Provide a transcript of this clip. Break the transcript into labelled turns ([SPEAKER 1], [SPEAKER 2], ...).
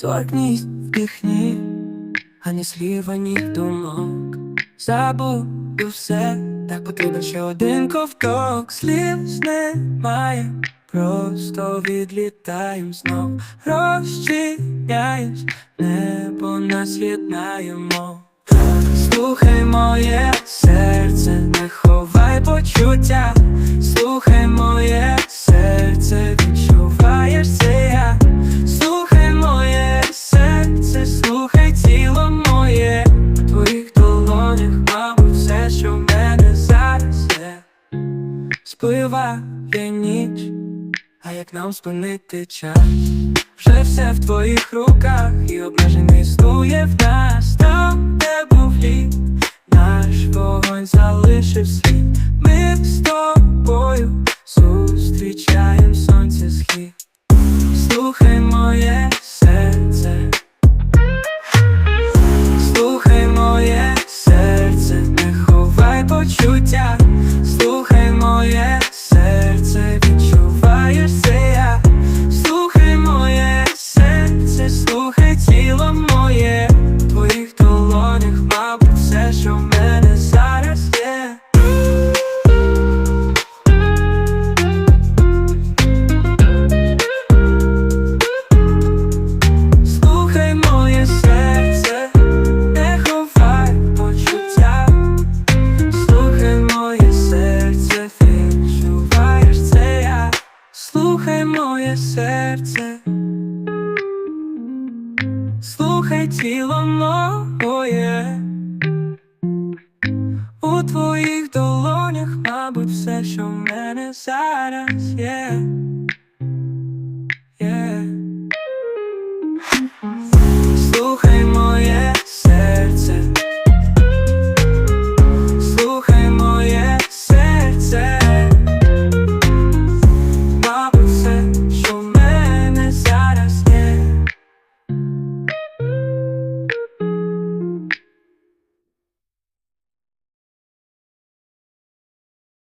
[SPEAKER 1] Торкнись, вдихні, ані слів, ані думок. Забув все, так потрібен ще один ковток. Слів немає, просто відлітаєм знов. Розчиняєш, небо нас єднаємо. Слухай моє серце, не ховай Спливає ніч, а як нам спинити час? Вже все в твоїх руках, і обмежень не існує в нас. Там, де був лід, наш вогонь залишив слід Ми з тобою зустрічаєм Слухай моє серце, слухай тіло моє, у твоїх долонях, мабуть, все, що в мене зараз є. Yeah.